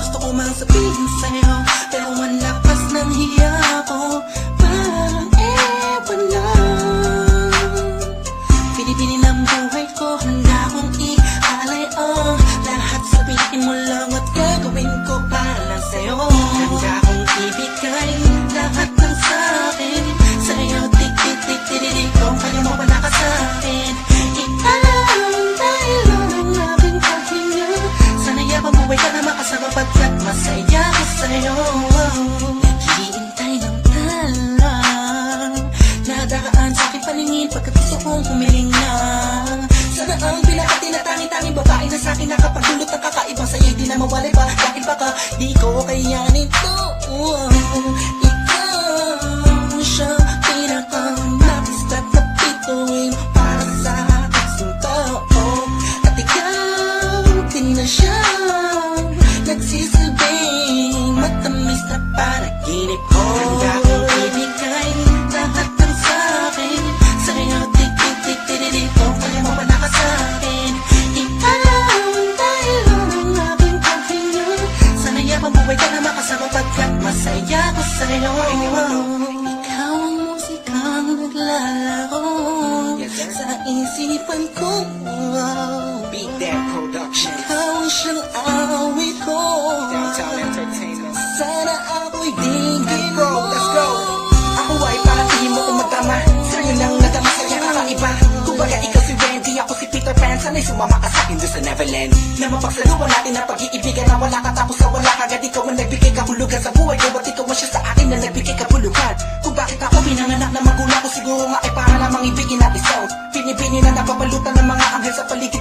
Gusto ko mang sabihin sa'yo sa'yo Naghihintay ng talang Nadaraan sa aking paningin Pagkat gusto kong humiling na. Sana ang pinakati na tangi-tanging babae na sa akin Nakapagdulot ng kakaibang sa'yo'y di na mawalay pa. Dahil baka di ko kayanin to panaginip ko Handa kong ibigay lahat ng sa'kin Sa'yo tik tik tik tik tik Kung kaya mo wala ka sa'kin Ikaw dahil ang aking paghinga Sana yabang buhay ka na makasama Pagkat masaya ko sa'yo Ikaw ang musikang naglalaro Sa isipan ko Beat That Production. Ikaw ang siyang awit ko Downtown Entertainment. Sana Bro, mo let's go. Ako ay para tingin mo tumatama Sa'yo nang nadama sa'yo kakaiba Kumbaga ikaw si Wendy, ako si Peter Pan. Sana'y sumama ka sa'kin doon sa Neverland. Na mapagsaluhan natin ang pag-iibigan Na wala ka tapos sa wala kagad Ikaw ang nagbigay kahulugan sa buhay ko. At ikaw ang siya sa akin na nagbigay kapulukan Kung bakit ako pinanganak na magulang ko Siguro nga ay para lamang ibigin at isaw. Pinipini na napapalutan ng mga anghel sa paligid